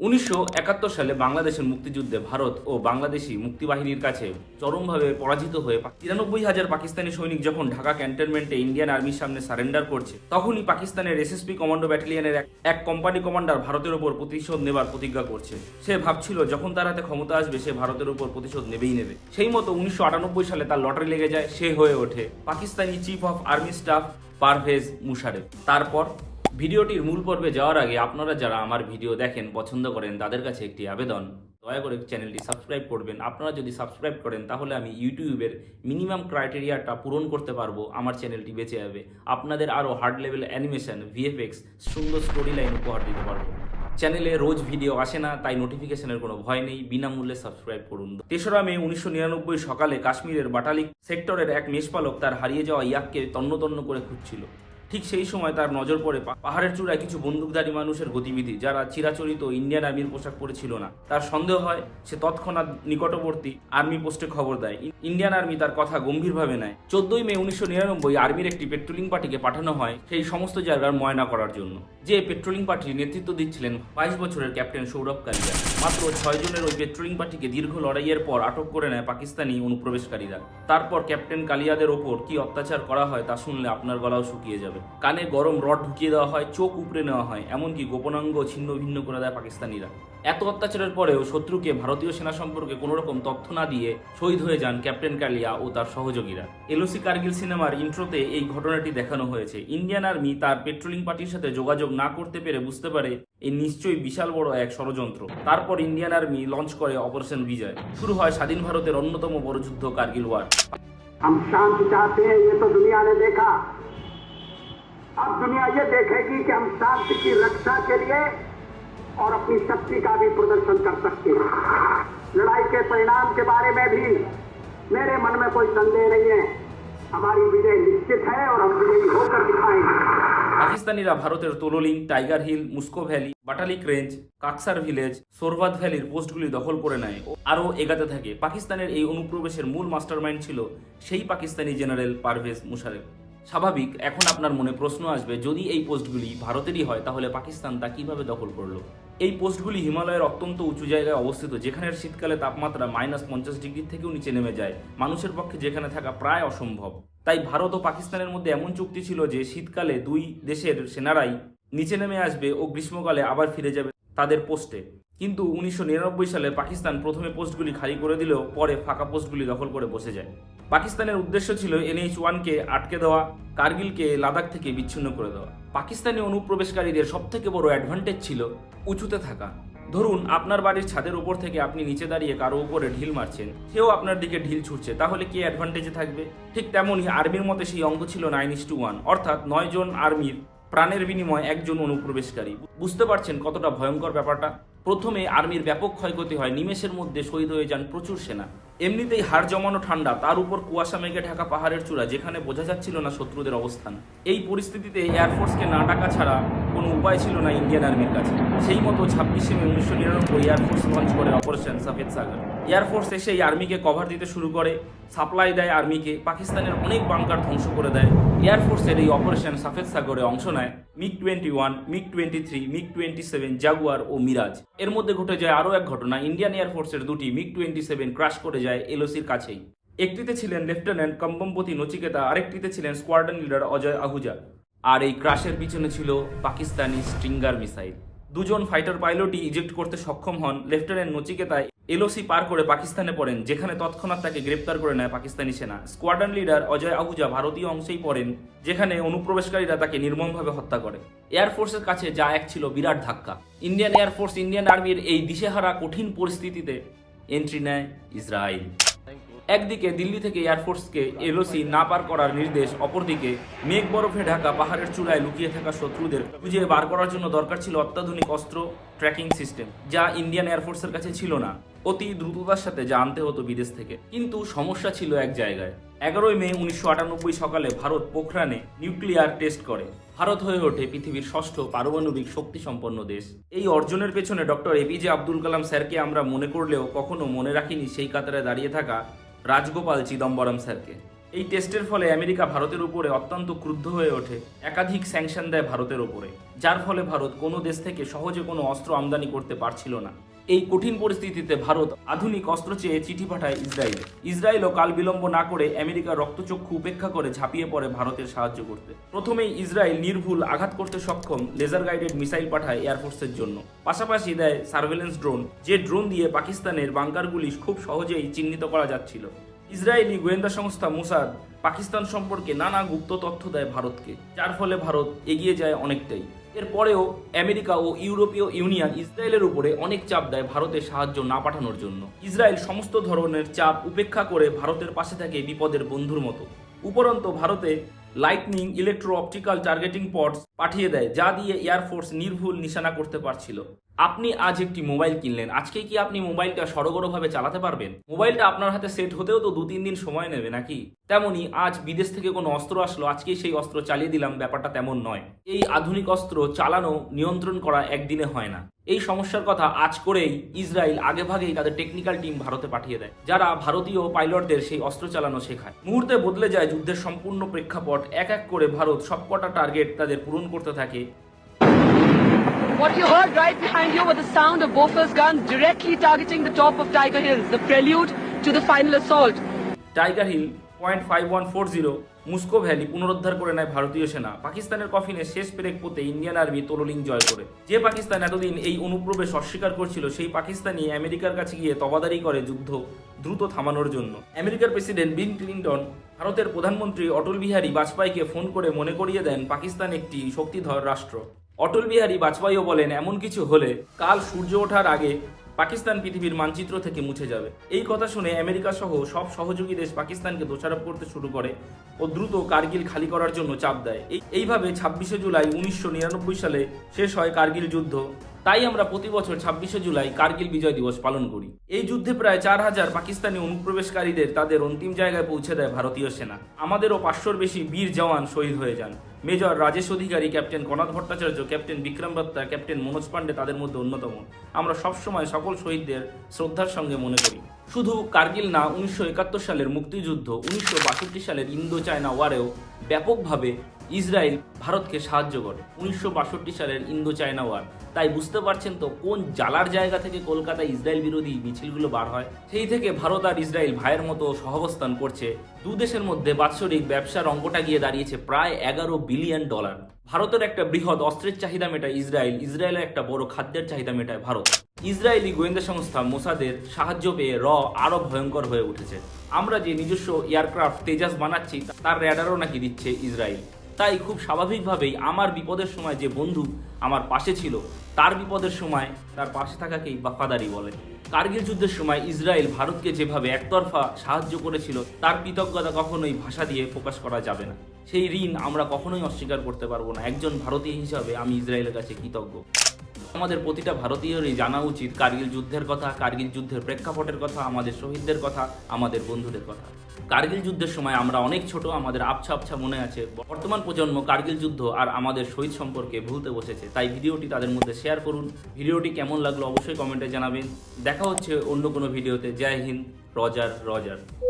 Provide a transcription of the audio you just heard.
উনিশশো একাত্তর সালে বাংলাদেশের মুক্তিযুদ্ধে ভারত ও বাংলাদেশি মুক্তিবাহিনীর কাছে চরমভাবে পরাজিত হয়ে তিরানব্বই হাজার পাকিস্তানি সৈনিক যখন ঢাকা ক্যান্টনমেন্টে ইন্ডিয়ান আর্মির সামনে সারেন্ডার করছে, তখনই পাকিস্তানের এসএসপি কমান্ডো ব্যাটালিয়নের এক- কোম্পানি কমান্ডার ভারতের ওপর প্রতিশোধ নেবার প্রতিজ্ঞা করছে। সে ভাবছিল যখন তার হাতে ক্ষমতা আসবে, সে ভারতের উপর প্রতিশোধ নেবেই নেবে। সেই মতো উনিশশো আটানব্বই সালে তার লটারি লেগে যায়, সে হয়ে ওঠে Pakistani chief of army staff Pervez Musharraf. তারপর ভিডিওটির মূল পর্বে যাওয়ার আগে আপনারা যারা আমার ভিডিও দেখেন, পছন্দ করেন, তাদের কাছে একটি আবেদন। দয়া করে চ্যানেলটি সাবস্ক্রাইব করবেন। আপনারা যদি সাবস্ক্রাইব করেন, তাহলে আমি ইউটিউবের মিনিমাম ক্রাইটেরিয়াটা পূরণ করতে পারব। আমার চ্যানেলটি বেঁচে যাবে। আপনাদের আরও হার্ড লেভেল অ্যানিমেশন, ভিএফএক্স, সুন্দর স্টোরি লাইন উপহার দিতে পারব। চ্যানেলে রোজ ভিডিও আসে না, তাই নোটিফিকেশনের কোনো ভয় নেই। বিনামূল্যে সাবস্ক্রাইব করুন। তেসরা মে উনিশশো নিরানব্বই সকালে কাশ্মীরের বাটালিক সেক্টরের এক মেষপালক তার হারিয়ে যাওয়া ইয়াককে তন্ন তন্ন করে খুঁজছিল। ঠিক সেই সময় তার নজর পড়ে পাহাড়ের চূড়ায় কিছু বন্দুকধারী মানুষের গতিবিধি যারা চিরাচরিত ইন্ডিয়ান আর্মির পোশাক পরেছিল না। তার সন্দেহ হয় সে তৎক্ষণাৎ নিকটবর্তী আর্মি পোস্টে খবর দেয়। ইন্ডিয়ান আর্মি তার কথা গম্ভীরভাবে নেয়। চোদ্দই মে উনিশশো নিরানব্বই আর্মির একটি পেট্রোলিং পার্টিকে পাঠানো হয় সেই সমস্ত জায়গার ময়না করার জন্য। যে পেট্রোলিং পার্টির নেতৃত্ব দিচ্ছিলেন বাইশ বছরের ক্যাপ্টেন সৌরভ কালিয়া। মাত্র ছয় জনের ওই পেট্রোলিং পার্টিকে দীর্ঘ লড়াইয়ের পর আটক করে নেয় পাকিস্তানি অনুপ্রবেশকারীরা। তারপর ক্যাপ্টেন কালিয়াদের ওপর কি অত্যাচার করা হয় তা শুনলে আপনার গলাও শুকিয়ে যাবে। কানে গরম রড ঢুকিয়ে দেওয়া হয়, চোখ উপড়ে নেওয়া হয়, এমনকি গোপনাঙ্গ ছিন্ন ভিন্ন করে দেয় পাকিস্তানিরা। এত অত্যাচারের পরেও শত্রুকে ভারতীয় সেনা সম্পর্কে কোনো রকম তথ্য না দিয়ে শহীদ হয়ে যান ক্যাপ্টেন কালিয়া ও তার সহযোগীরা এলওসি কার্গিল সিনেমার ইন্ট্রোতে এই ঘটনাটি দেখানো হয়েছে ইন্ডিয়ান আর্মি তার পেট্রোলিং পার্টির সাথে যোগাযোগ না করতে পেরে বুঝতে পারে এই নিশ্চয়ই বিশাল বড় এক ষড়যন্ত্র তারপর ইন্ডিয়ান আর্মি লঞ্চ করে অপারেশন বিজয় শুরু হয় স্বাধীন ভারতের অন্যতম বড় যুদ্ধ কার্গিল ওয়ার हम शांति चाहते हैं ये तो दुनिया ने देखा अब दुनिया ये देखेगी कि हम शांति की रक्षा के लिए और अपनी शक्ति का भी प्रदर्शन कर सकते हैं लड़ाई के परिणाम के बारे में भी मेरे मन में कोई संदेह नहीं है हमारी विजय निश्चित है और हम विजयी होकर दिखाएंगे পাকিস্তানিরা ভারতের Tololing Tiger Hill Mushkoh valley Batalik range Kaksar village Sorbad ভ্যালির পোস্টগুলি দখল করে নেয় ও আরও এগাতে থাকে পাকিস্তানের এই অনুপ্রবেশের মূল মাস্টারমাইন্ড ছিল সেই পাকিস্তানি জেনারেল পারভেজ মুশারেফ স্বাভাবিক, এখন আপনার মনে প্রশ্ন আসবে, যদি এই পোস্টগুলি ভারতেরই হয়, তাহলে পাকিস্তান তা কীভাবে দখল করল? এই পোস্টগুলি হিমালয়ের অত্যন্ত উঁচু জায়গায় অবস্থিত, যেখানের শীতকালে তাপমাত্রা মাইনাস পঞ্চাশ ডিগ্রির থেকেও নিচে নেমে যায়, মানুষের পক্ষে যেখানে থাকা প্রায় অসম্ভব। তাই ভারত ও পাকিস্তানের মধ্যে এমন চুক্তি ছিল যে, শীতকালে দুই দেশের সেনারাই নিচে নেমে আসবে ও গ্রীষ্মকালে আবার ফিরে যাবে। তাদের পোস্টে। কিন্তু উনিশশো নিরানব্বই সালে পাকিস্তান প্রথমে পোস্টগুলি খালি করে দিলেও পরে ফাঁকা পোস্টগুলি দখল করে বসে যায়। পাকিস্তানের উদ্দেশ্য ছিল এনএইচ ওয়ানকে আটকে দেওয়া, কার্গিলকে লাদাখ থেকে বিচ্ছিন্ন করে দেওয়া। পাকিস্তানি অনুপ্রবেশকারীদের সবথেকে বড় অ্যাডভান্টেজ ছিল উঁচুতে থাকা। ধরুন, আপনার বাড়ির ছাদের উপর থেকে আপনি নিচে দাঁড়িয়ে কারও উপরে ঢিল মারছেন, সেও আপনার দিকে ঢিল ছুটছে তাহলে কি অ্যাডভান্টেজে থাকবে? ঠিক তেমনই আর্মির মতে সেই অঙ্ক ছিল নাইন ইস টু ওয়ান অর্থাৎ নয় জন আর্মির প্রাণের বিনিময়ে একজন অনুপ্রবেশকারী। বুঝতে পারছেন কতটা ভয়ঙ্কর ব্যাপারটা? প্রথমে আর্মির ব্যাপক ক্ষয়ক্ষতি হয়, নিমেষের মধ্যে শহীদ হয়ে যান প্রচুর সেনা। এমনিতেই হাড় জমানো ঠান্ডা, তার উপর কুয়াশা মেঘে ঢাকা পাহাড়ের চূড়া, যেখানে বোঝা যাচ্ছিল না শত্রুদের অবস্থান। এই পরিস্থিতিতে এয়ারফোর্সকে না ডাকা ছাড়া কোনো উপায় ছিল না ইন্ডিয়ান আর্মির কাছে। সেই মতো ছাব্বিশে মে উনিশশো নিরানব্বই এয়ারফোর্স লঞ্চ করে operation Safed Sagar air force এসে এই আর্মিকে কভার দিতে শুরু করে সাপ্লাই দেয় আর্মিকে পাকিস্তানের অনেক বাংকার ধ্বংস করে দেয়। এয়ারফোর্সের এই অপারেশন সাফেদ সাগরে অংশ নেয় MiG twenty one MiG twenty three MiG twenty seven Jaguar ও মিরাজ এর মধ্যে ঘটে যায় আরও এক ঘটনা। ইন্ডিয়ান এয়ারফোর্সের দুটি মিগ টোয়েন্টি সেভেন ক্রাশ করে যায় এলওসির কাছেই। একটিতে ছিলেন লেফটেন্যান্ট কম্বমপতি নচিকেতা, আরেকটিতে ছিলেন স্কোয়াড্রন লিডার অজয় আহুজা। আর এই ক্রাশের পিছনে ছিল পাকিস্তানি স্ট্রিঙ্গার মিসাইল। দুজন ফাইটার পাইলটই ইজেক্ট করতে সক্ষম হন লেফটেন্যান্ট নচিকেতায় এলওসি পার করে পাকিস্তানে পড়েন, যেখানে তৎক্ষণাৎ তাকে গ্রেপ্তার করে নেয় পাকিস্তানি সেনা। স্কোয়াড্রন লিডার অজয় আহুজা ভারতীয় অংশেই পড়েন, যেখানে অনুপ্রবেশকারীরা তাকে নির্মমভাবে হত্যা করে। এয়ারফোর্সের কাছে যা এক ছিল বিরাট ধাক্কা। ইন্ডিয়ান এয়ারফোর্স ইন্ডিয়ান আর্মির এই দিশেহারা কঠিন পরিস্থিতিতে এন্ট্রি নেয় ইসরায়েল। একদিকে দিল্লি থেকে এয়ারফোর্সকে এলওসি না পার করার নির্দেশ, অপরদিকে মেঘ বরফে ঢাকা পাহাড়ের চূড়ায় লুকিয়ে থাকা শত্রুদের খুঁজে বার করার জন্য দরকার ছিল অত্যাধুনিক অস্ত্র ট্র্যাকিং সিস্টেম, যা ইন্ডিয়ান এয়ারফোর্সের কাছে ছিল না। অতি দ্রুততার সাথে যা আনতে হতো বিদেশ থেকে। কিন্তু সমস্যা ছিল এক জায়গায়। এগারোই মে উনিশশো আটানব্বই সকালে ভারত পোখরানে নিউক্লিয়ার টেস্ট করে। ভারত হয়ে ওঠে পৃথিবীর ষষ্ঠ পারমাণবিক শক্তি সম্পন্ন দেশ। এই অর্জনের পেছনে ডক্টর এপিজে আব্দুল কালাম স্যারকে আমরা মনে করলেও কখনো মনে রাখিনি সেই কাতারে দাঁড়িয়ে থাকা রাজগোপাল চিদম্বরম স্যারকে। এই টেস্টের ফলে আমেরিকা ভারতের উপরে অত্যন্ত ক্রুদ্ধ হয়ে ওঠে, একাধিক স্যাংশন দেয় ভারতের উপরে, যার ফলে ভারত কোনো দেশ থেকে সহজে কোনো অস্ত্র আমদানি করতে পারছিল না। এই কঠিন পরিস্থিতিতে ভারত আধুনিক অস্ত্র চেয়ে চিঠি পাঠায় ইসরায়েল। ইসরায়েলও কাল বিলম্ব না করে আমেরিকার রক্তচক্ষু উপেক্ষা করে ঝাঁপিয়ে পড়ে ভারতের সাহায্য করতে। প্রথমেই ইসরায়েল নির্ভুল আঘাত করতে সক্ষম লেজার গাইডেড মিসাইল পাঠায় এয়ারফোর্সের জন্য। পাশাপাশি দেয় সার্ভেলেন্স ড্রোন, যে ড্রোন দিয়ে পাকিস্তানের বাংকারগুলি খুব সহজেই চিহ্নিত করা যাচ্ছিল। ইসরায়েলি গোয়েন্দা সংস্থা মুসাদ পাকিস্তান সম্পর্কে নানা গুপ্ত তথ্য দেয় ভারতকে, যার ফলে ভারত এগিয়ে যায় অনেকটাই। এরপরেও আমেরিকা ও ইউরোপীয় ইউনিয়ন ইসরায়েলের উপরে অনেক চাপ দেয় ভারতের সাহায্য না পাঠানোর জন্য। ইসরায়েল সমস্ত ধরনের চাপ উপেক্ষা করে ভারতের পাশে থাকে বিপদের বন্ধুর মতো। উপরন্ত ভারতে lightning electro optical targeting pods পাঠিয়ে দেয়, যা দিয়ে এয়ারফোর্স নির্ভুল নিশানা করতে পারছিল। আপনি আজ একটি মোবাইল কিনলেন। আজকে কি আপনি মোবাইলটা সড়গড়ভাবে চালাতে পারবেন? মোবাইলটা আপনার হাতে সেট হতেও তো দু তিন দিন সময় নেবে নাকি? তেমনি আজ বিদেশ থেকে কোনো অস্ত্র আসলো, আজকেই সেই অস্ত্র চালিয়ে দিলাম, ব্যাপারটা তেমন নয়। এই আধুনিক অস্ত্র চালানো, নিয়ন্ত্রণ করা একদিনে হয় না। এই সমস্যার কথা আজ করেই ইসরায়েল আগেভাগেই তাদের টেকনিক্যাল টিম ভারতে পাঠিয়ে দেয়, যারা ভারতীয় পাইলটদের সেই অস্ত্র চালানো শেখায়। মুহূর্তে বদলে যায় যুদ্ধের সম্পূর্ণ প্রেক্ষাপট, এক এক করে ভারত সবকটা টার্গেট তাদের পূরণ করতে থাকে। What you heard right behind you was the sound of Bofors guns directly targeting the top of Tiger Hills, the prelude to the final assault. Tiger Hill point five one four zero Mushkoh Valley পুনরুদ্ধার করে নেয় ভারতীয় সেনা। পাকিস্তানের কফিনে শেষ পেরেক পোতে Indian army তোললিং জয় করে। যে পাকিস্তান এতদিন এই অনুপ্রবেশ অস্বীকার করছিল সেই পাকিস্তানি আমেরিকার কাছে গিয়ে তবাদারি করে যুদ্ধ দ্রুত থামানোর জন্য। আমেরিকার প্রেসিডেন্ট বিল ক্লিন্টন ভারতের প্রধানমন্ত্রী অটল বিহারী বাজপেয়ীকে ফোন করে মনে করিয়ে দেন পাকিস্তান একটি শক্তিধর রাষ্ট্র। অটল বিহারী বাজপেয়ীও বলেন, এমন কিছু হলে কাল সূর্য ওঠার আগে পাকিস্তান পৃথিবীর মানচিত্র থেকে মুছে যাবে। এই কথা শুনে আমেরিকা সহ সব সহযোগী দেশ পাকিস্তানকে দোষারোপ করতে শুরু করে ও দ্রুত কার্গিল খালি করার জন্য চাপ দেয়। এই এইভাবে ছাব্বিশে জুলাই উনিশশো নিরানব্বই সালে শেষ হয় কার্গিল যুদ্ধ। তাই আমরা প্রতি বছর ছাব্বিশে জুলাই কার্গিল বিজয় দিবস পালন করি। এই যুদ্ধে প্রায় চার হাজার পাকিস্তানি অনুপ্রবেশকারীদের তাদের অন্তিম জায়গায় পৌঁছে দেয় ভারতীয় সেনা। আমাদেরও পাঁচশোর বেশি বীর জওয়ান শহীদ হয়ে যান। Major Rajesh Adhikari, captain Kanad Bhattacharya, captain Vikram Datta, captain Manoj Pandey তাদের মধ্যে অন্যতম। আমরা সবসময় সকল শহীদদের শ্রদ্ধার সঙ্গে মনে করি। শুধু কার্গিল না, উনিশশো একাত্তর সালের মুক্তিযুদ্ধ, উনিশশো বাষট্টি সালের ইন্দো চায়না ওয়ারেও ব্যাপকভাবে ইসরায়েল ভারতকে সাহায্য করে। উনিশশো বাষট্টি সালের ইন্দো চায়না ওয়ার তাই বুঝতে পারছেন তো কোন জ্বালার জায়গা থেকে কলকাতায় ইসরায়েল বিরোধী মিছিলগুলো বার হয়? সেই থেকে ভারত আর ইসরায়েল ভাইয়ের মতো সহাবস্থান করছে। দু দেশের মধ্যে বাৎসরিক ব্যবসার অঙ্কটা গিয়ে দাঁড়িয়েছে প্রায় এগারো বিলিয়ন ডলার। ভারতের একটা বৃহৎ অস্ত্রের চাহিদা মেটায় ইসরায়েল, ইসরায়েলের একটা বড় খাদ্যের চাহিদা মেটায় ভারত। ইসরায়েলি গোয়েন্দা সংস্থা মোসাদের সাহায্য পেয়ে র আরও ভয়ঙ্কর হয়ে উঠেছে। আমরা যে নিজস্ব এয়ারক্রাফট তেজাস বানাচ্ছি, তার র্যাডারও নাকি দিচ্ছে ইসরায়েল। তাই খুব স্বাভাবিকভাবেই আমার বিপদের সময় যে বন্ধু আমার পাশে ছিল, তার বিপদের সময় তার পাশে থাকাকেই বাফাদারি বলে। কার্গিল যুদ্ধের সময় ইসরায়েল ভারতকে যেভাবে একতরফা সাহায্য করেছিল, তার কৃতজ্ঞতা কখনোই ভাষা দিয়ে প্রকাশ করা যাবে না। সেই ঋণ আমরা কখনোই অস্বীকার করতে পারব না। একজন ভারতীয় হিসাবে আমি ইসরায়েলের কাছে কৃতজ্ঞ। আমাদের প্রতিটা ভারতীয়রই জানা উচিত কার্গিল যুদ্ধের কথা, কার্গিল যুদ্ধের প্রেক্ষাপটের কথা, আমাদের শহীদদের কথা, আমাদের বন্ধুদের কথা। কার্গিল যুদ্ধের সময় আমরা অনেক ছোট, আমাদের আবছা আবছা মনে আছে। বর্তমান প্রজন্ম কার্গিল যুদ্ধ আর আমাদের শহীদ সম্পর্কে ভুলতে বসেছে। তাই ভিডিওটি তাদের মধ্যে শেয়ার করুন। ভিডিওটি কেমন লাগল অবশ্যই কমেন্টে জানাবেন। দেখা হচ্ছে অন্য কোনো ভিডিওতে। জয় হিন্দ, রজার রজার।